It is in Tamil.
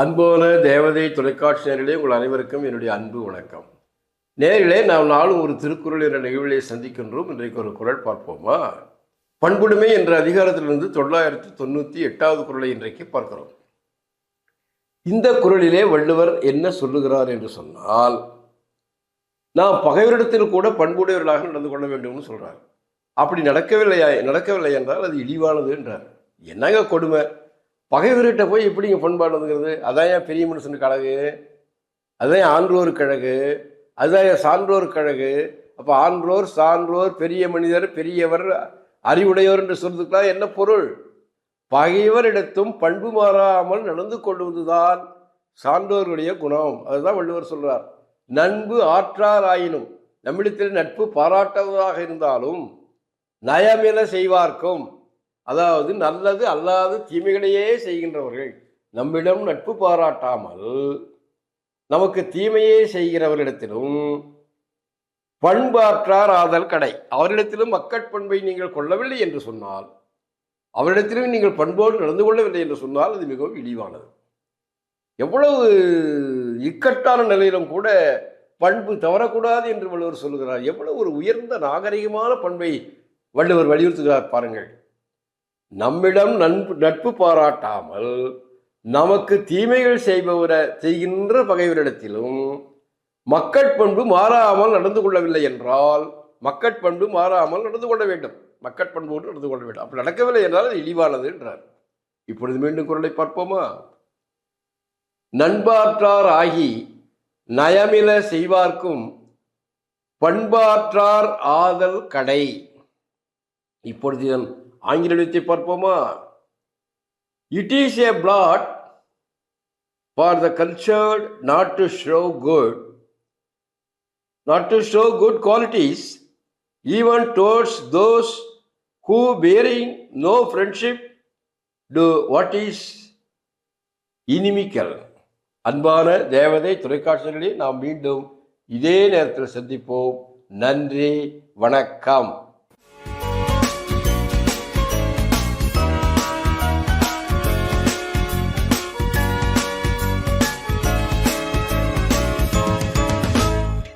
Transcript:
அன்பான தேவதை தொலைக்காட்சி நேரிலே உங்கள் அனைவருக்கும் என்னுடைய அன்பு வணக்கம். நேரிலே நாம் நாளும் ஒரு திருக்குறள் என்ற நிகழ்விலே சந்திக்கின்றோம். இன்றைக்கு ஒரு குரல் பார்ப்போமா? பண்புடுமை என்ற அதிகாரத்திலிருந்து தொள்ளாயிரத்தி தொண்ணூற்றி எட்டாவது குரலை இன்றைக்கு பார்க்கிறோம். இந்த குறளிலே வள்ளுவர் என்ன சொல்லுகிறார் என்று சொன்னால் நாம் பகைவரிடத்தில் கூட பண்புடையவர்களாக நடந்து கொள்ள வேண்டும்னு சொல்கிறார் அப்படி நடக்கவில்லையா நடக்கவில்லை என்றால் அது இழிவானது என்றார். என்னங்க கொடுமை? பகைவர்கிட்ட போய் எப்படிங்க பண்பாடுங்கிறது அதான் ஏன் பெரிய மனுஷன் கழகு அதான் ஆன்றோர் கழகு அதுதான் ஏன் சான்றோர் கழகு. அப்போ ஆன்றோர் சான்றோர் பெரிய மனிதர் பெரியவர் அறிவுடையவர் என்று சொல்றதுக்கெல்லாம் என்ன பொருள்? பகைவரிடத்தும் பண்பு மாறாமல் நடந்து கொள்வதுதான் சான்றோர்களுடைய குணம். அதுதான் வள்ளுவர் சொல்றார். நண்பு ஆற்றார் ஆயினும் நம்மிடத்தில் நட்பு பாராட்டுவதாக இருந்தாலும் நயமென செய்வார்க்கும். அதாவது நல்லது அல்லாது தீமைகளையே செய்கின்றவர்கள். நம்மிடம் நட்பு பாராட்டாமல் நமக்கு தீமையே செய்கிறவரிடத்திலும் பண்பாற்றார் ஆதல் கடை. அவரிடத்திலும் மக்கட்பண்பை நீங்கள் கொள்ளவில்லை என்று சொன்னால் அவரிடத்திலும் நீங்கள் பண்போடு நடந்து கொள்ளவில்லை என்று சொன்னால் அது மிகவும் இழிவானது. எவ்வளவு இக்கட்டான நிலையிலும் கூட பண்பு தவறக்கூடாது என்று வள்ளுவர் சொல்கிறார் எவ்வளவு ஒரு உயர்ந்த நாகரிகமான பண்பை வள்ளுவர் வலியுறுத்துகிறார் பாருங்கள். நம்மிடம் நண்பு நட்பு பாராட்டாமல் நமக்கு தீமைகள் செய்பவர செய்கின்ற பகைவரிடத்திலும் மக்கட்பண்பு மாறாமல் நடந்து கொள்ளவில்லை என்றால் மக்கட்பண்பு மாறாமல் நடந்து கொள்ள வேண்டும். மக்கட்பண்போடு நடந்து கொள்ள வேண்டும். அப்படி நடக்கவில்லை என்றால் அது இழிவானது என்றார். இப்பொழுது மீண்டும் குரலை பார்ப்போமா? நண்பாற்றார் ஆகி நயமில செய்வார்க்கும் பண்பாற்றார் ஆதல் கடை. இப்பொழுது ஆங்கில எழுத்தை பார்ப்போமா? It is a plat for the cultured not to show good not to show good qualities even towards those who bearing no friendship to what is inimical அன்பான தேவதை தொலைக்காட்சிகளில் நாம் மீண்டும் இதே நேரத்தில் சந்திப்போம். நன்றி வணக்கம்.